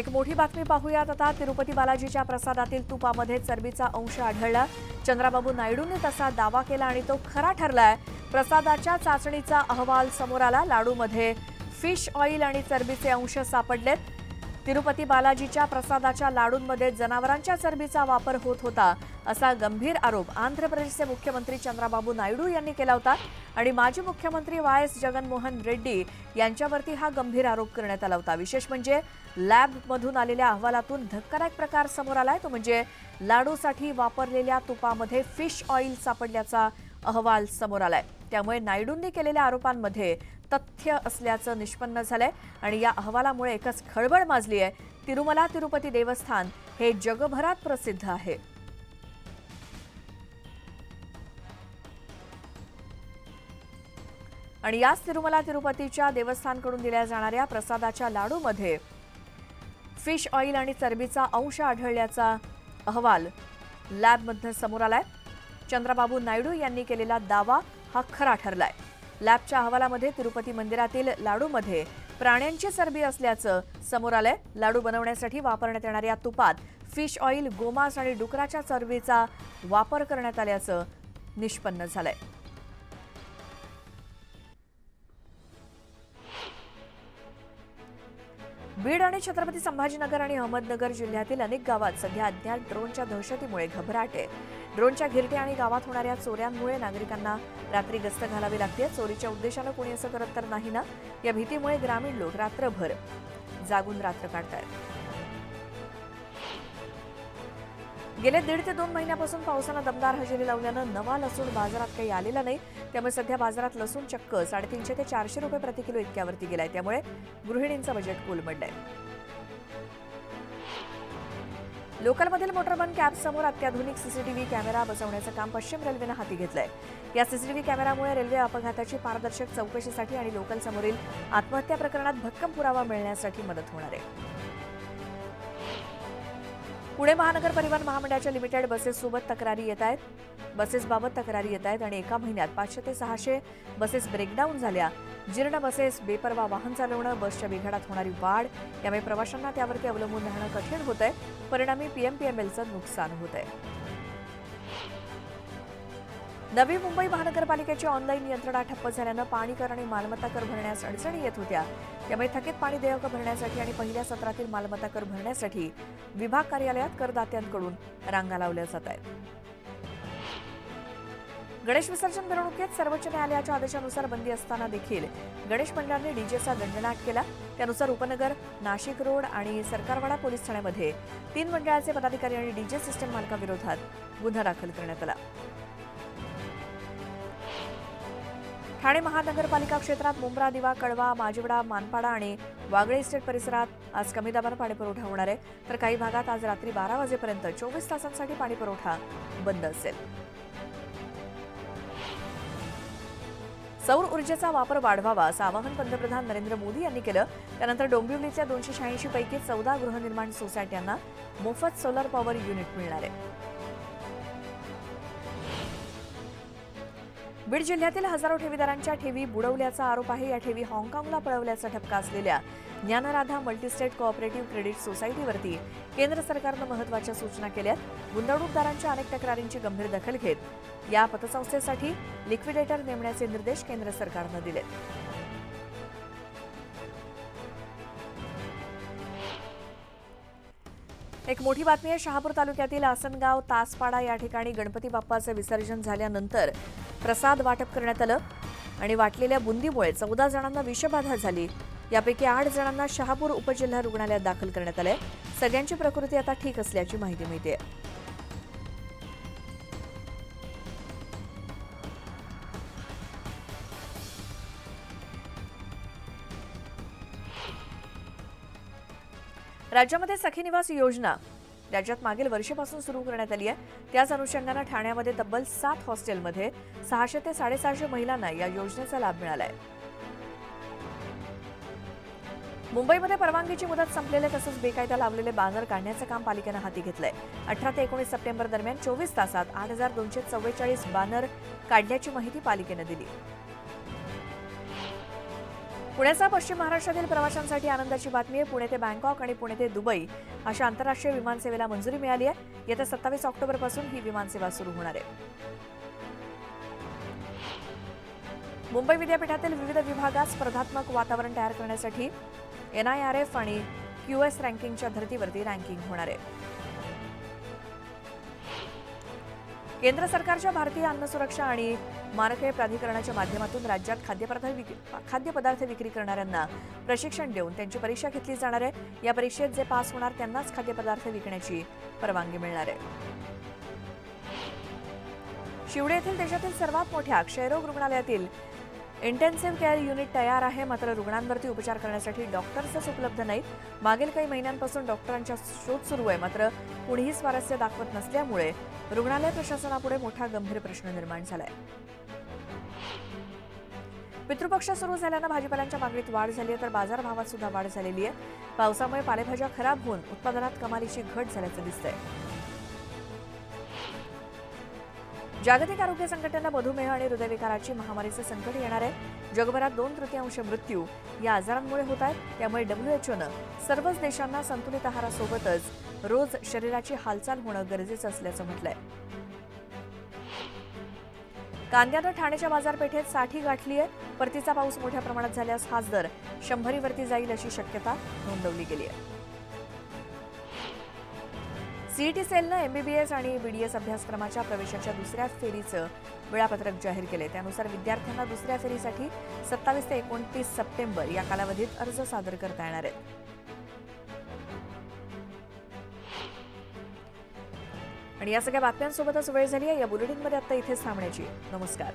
एक मोठी बातमी पाहूयात आता. तिरुपती बालाजीच्या प्रसादातील तुपामध्ये चरबीचा अंश आढळला. चंद्राबाबू नायडूंनी तसा दावा केला आणि तो खरा ठरलाय. प्रसादाच्या चाचणीचा अहवाल समोर आला. लाडूमध्ये फिश ऑइल आणि चरबीचे अंश सापडलेत. तिरुपती बालाजीच्या प्रसादाच्या लाडूंमध्ये जनावरांच्या चरबीचा वापर होत होता असा गंभीर आरोप आंध्र प्रदेशचे मुख्यमंत्री चंद्राबाबू नायडू यांनी केला होता आणि माजी मुख्यमंत्री वाय एस जगनमोहन रेड्डी यांच्यावरती हा गंभीर आरोप करण्यात आला होता. विशेष म्हणजे लॅबमधून आलेल्या अहवालातून धक्कादायक प्रकार समोर आलाय. तो म्हणजे लाडूसाठी वापरलेल्या तुपामध्ये फिश ऑइल सापडल्याचा अहवाल समोर आलाय. त्यामुळे नायडूंनी केलेल्या आरोपांमध्ये तथ्य असल्याचं निष्पन्न झालंय. आणि या अहवालामुळे एकच खळबळ माजली आहे. तिरुमला तिरुपती देवस्थान हे जगभरात प्रसिद्ध आहे. आणि याच तिरुमला तिरुपतीच्या देवस्थानकडून दिल्या जाणाऱ्या प्रसादाच्या लाडूमध्ये फिश ऑइल आणि चरबीचा अंश आढळल्याचा अहवाल लॅबमधनं समोर आलाय. चंद्रबाबू नायडू यांनी केलेला दावा हा खरा ठरलाय. लॅबच्या अहवालामध्ये तिरुपती मंदिरातील लाडूमध्ये प्राण्यांची चरबी असल्याचं समोर आलंय. लाडू बनवण्यासाठी वापरण्यात येणाऱ्या तुपात फिश ऑइल गोमांस आणि डुकराच्या चरबीचा वापर करण्यात आल्याचं निष्पन्न झालंय. बीड आणि छत्रपती संभाजीनगर आणि अहमदनगर जिल्ह्यातील अनेक गावात सध्या अज्ञात ड्रोनच्या दहशतीमुळे घबराट आहे. ड्रोनच्या घिरट्या आणि गावात होणाऱ्या चोऱ्यांमुळे नागरिकांना रात्री गस्त घालावी लागते. चोरीच्या उद्देशानं कोणी असं करत तर नाही ना? या भीतीमुळे ग्रामीण लोक रात्रभर जागून रात्र काढतायत. गेले दीड ते दोन महिन्यापासून पावसानं दमदार हजेरी लावल्यानं नवा लसूण बाजारात काही आलेला नाही. त्यामुळे सध्या बाजारात लसूण चक्क साडेतीनशे ते चारशे रुपये प्रति किलो इतक्यावरती गेलाय. त्यामुळे गृहिणींचं बजेट कोलमडलंय. लोकलमधील मोटरबन कॅब समोर अत्याधुनिक सीसीटीव्ही कॅमेरा बसवण्याचं काम पश्चिम रेल्वेनं हाती घेतलंय. या सीसीटीव्ही कॅमेरामुळे रेल्वे अपघाताची पारदर्शक चौकशीसाठी आणि लोकल समोरील आत्महत्या प्रकरणात भक्कम पुरावा मिळण्यासाठी मदत होणार आहे. पुणे महानगर परिवहन महामंडळाच्या लिमिटेड बसेससोबत तक्रारी येत आहेत. बसेसबाबत तक्रारी येत आहेत आणि एका महिन्यात पाचशे ते सहाशे बसेस ब्रेकडाऊन झाल्या. जीर्ण बसेस बेपरवा वाहन चालवणं बसच्या बिघाडात होणारी वाढ यामुळे प्रवाशांना त्यावरती अवलंबून राहणं कठीण होत आहे परिणामी पीएमपीएमएलचं नुकसान होत आहे नवी मुंबई महानगरपालिकेची ऑनलाईन यंत्रणा ठप्प झाल्यानं पाणी कर आणि मालमत्ता कर भरण्यास अडचणी येत होत्या. त्यामुळे थकीत पाणी देयक भरण्यासाठी आणि पहिल्या सत्रातील मालमत्ता कर भरण्यासाठी विभाग कार्यालयात करदात्यांकडून रांगा लावल्या जात आहेत. गणेश विसर्जन मिरवणुकीत सर्वोच्च न्यायालयाच्या आदेशानुसार बंदी असताना देखील गणेश मंडळाने डीजेचा दंडनाट केला. त्यानुसार उपनगर नाशिक रोड आणि सरकारवाडा पोलीस ठाण्यामध्ये तीन मंडळाचे पदाधिकारी आणि डीजे सिस्टम मालकाविरोधात गुन्हा दाखल करण्यात आला. ठाणे महानगरपालिका क्षेत्रात मुंब्रा दिवा कळवा माजिवडा मानपाडा आणि वागळे इस्टेट परिसरात आज कमी दाबानं पाणीपुरवठा होणार आहे. तर काही भागात आज रात्री बारा वाजेपर्यंत चोवीस तासांसाठी पाणीपुरवठा बंद असेल. सौर ऊर्जेचा वापर वाढवावा असं आवाहन पंतप्रधान नरेंद्र मोदी यांनी केलं. त्यानंतर डोंबिवलीच्या दोनशे शहाऐंशी पैकी चौदा गृहनिर्माण सोसायट्यांना मोफत सोलर पॉवर युनिट मिळणार आहे. बीड जिल्ह्यातील हजारो ठेवीदारांच्या ठेवी बुडवल्याचा आरोप आहे. या ठेवी हाँगकाँगला पळवल्याचा ठपका असलेल्या ज्ञानराधा मल्टीस्टेट कोऑपरेटिव्ह क्रेडिट सोसायटीवरती केंद्र सरकारनं महत्त्वाच्या सूचना केल्यात. गुंतवणूकदारांच्या अनेक तक्रारींची गंभीर दखल घेत या पतसंस्थेसाठी लिक्विडेटर नेमण्याचे निर्देश केंद्र सरकारनं दिलेत. एक मोठी बातमी आहे. शहापूर तालुक्यातील आसनगाव तासपाडा या ठिकाणी गणपती बाप्पाचं विसर्जन झाल्यानंतर प्रसाद वाटप करण्यात आलं आणि वाटलेल्या बुंदीमुळे चौदा जणांना विषबाधा झाली. यापैकी आठ जणांना शहापूर उपजिल्हा रुग्णालयात दाखल करण्यात आलंय. सगळ्यांची प्रकृती आता ठीक असल्याची माहिती मिळते राज्यामध्ये सखी निवास योजना. राज्यात मागील वर्षीपासून सुरू करण्यात आली आहे. त्याच अनुषंगानं ठाण्यामध्ये तब्बल सात हॉस्टेलमध्ये सहाशे ते साडेसहाशे महिलांना या योजनेचा लाभ मिळाला आहे मुंबईमध्ये परवानगीची मुदत संपलेले तसंच बेकायदा लावलेले बॅनर काढण्याचं काम पालिकेनं हाती घेतलंय. अठरा ते एकोणीस सप्टेंबर दरम्यान चोवीस तासात आठ हजार दोनशे चव्वेचाळीस बॅनर काढल्याची माहिती पालिकेनं दिली. पुण्याचा पश्चिम महाराष्ट्रातील प्रवाशांसाठी आनंदाची बातमी आहे. पुणे ते बँकॉक आणि पुणे ते दुबई अशा आंतरराष्ट्रीय विमानसेवेला मंजुरी मिळाली आहे. येत्या सत्तावीस ऑक्टोबरपासून ही विमानसेवा सुरू होणार आहे. मुंबई विद्यापीठातील विविध विभागात स्पर्धात्मक वातावरण तयार करण्यासाठी एनआयआरएफ आणि क्यूएस रँकिंगच्या धर्तीवरती रँकिंग होणार आहे. केंद्र सरकारच्या भारतीय अन्न सुरक्षा आणि मानके प्राधिकरणाच्या माध्यमातून राज्यात खाद्यपदार्थ विक्री खाद्यपदार्थ विक्री करणाऱ्यांना प्रशिक्षण देऊन त्यांची परीक्षा घेतली जाणार आहे. या परीक्षेत जे पास होणार त्यांनाच खाद्यपदार्थ विकण्याची परवानगी मिळणार आहे. शिवडे येथील देशातील सर्वात मोठ्या क्षयरोग रुग्णालयातील इंटेन्सिव्ह केअर युनिट तयार आहे मात्र रुग्णांवरती उपचार करण्यासाठी डॉक्टर्सच उपलब्ध नाहीत. मागील काही महिन्यांपासून डॉक्टरांचा शोध सुरू आहे मात्र कुणीही स्वारस्य दाखवत नसल्यामुळे रुग्णालय प्रशासनापुढे मोठा गंभीर प्रश्न निर्माण झालाय. पितृपक्ष सुरू झाल्यानं भाजीपाल्यांच्या मागणीत वाढ झाली आहे तर बाजारभावात सुद्धा वाढ झालेली आहे. पावसामुळे पालेभाज्या खराब होऊन उत्पादनात कमालीची घट झाल्याचं दिसतंय. जागतिक आरोग्य संघटना मधुमेह आणि हृदयविकाराची महामारीचं संकट येणार आहे. जगभरात दोन तृतीयांश मृत्यू या आजारांमुळे होत आहेत. त्यामुळे डब्ल्यूएचओनं सर्वच देशांना संतुलित आहारासोबतच रोज शरीराची हालचाल होणं गरजेचं असल्याचं म्हटलंय. कांद्यानं ठाण्याच्या बाजारपेठेत साठी गाठली आहे. परतीचा पाऊस मोठ्या प्रमाणात झाल्यास हाच दर शंभरीवरती जाईल अशी शक्यता नोंदवली गेली आहे. सीईटी सेलनं एमबीबीएस आणि बीडीएस अभ्यासक्रमाच्या प्रवेशाच्या दुसऱ्या फेरीचं वेळापत्रक जाहीर केले त्यानुसार विद्यार्थ्यांना दुसऱ्या फेरीसाठी सत्तावीस ते एकोणतीस सप्टेंबर या कालावधीत अर्ज सादर करता येणार आहेत. आणि या सगळ्या बातम्यांसोबतच वेळ झाली आहे या बुलेटिनमध्ये आता इथेच थांबण्याची. नमस्कार.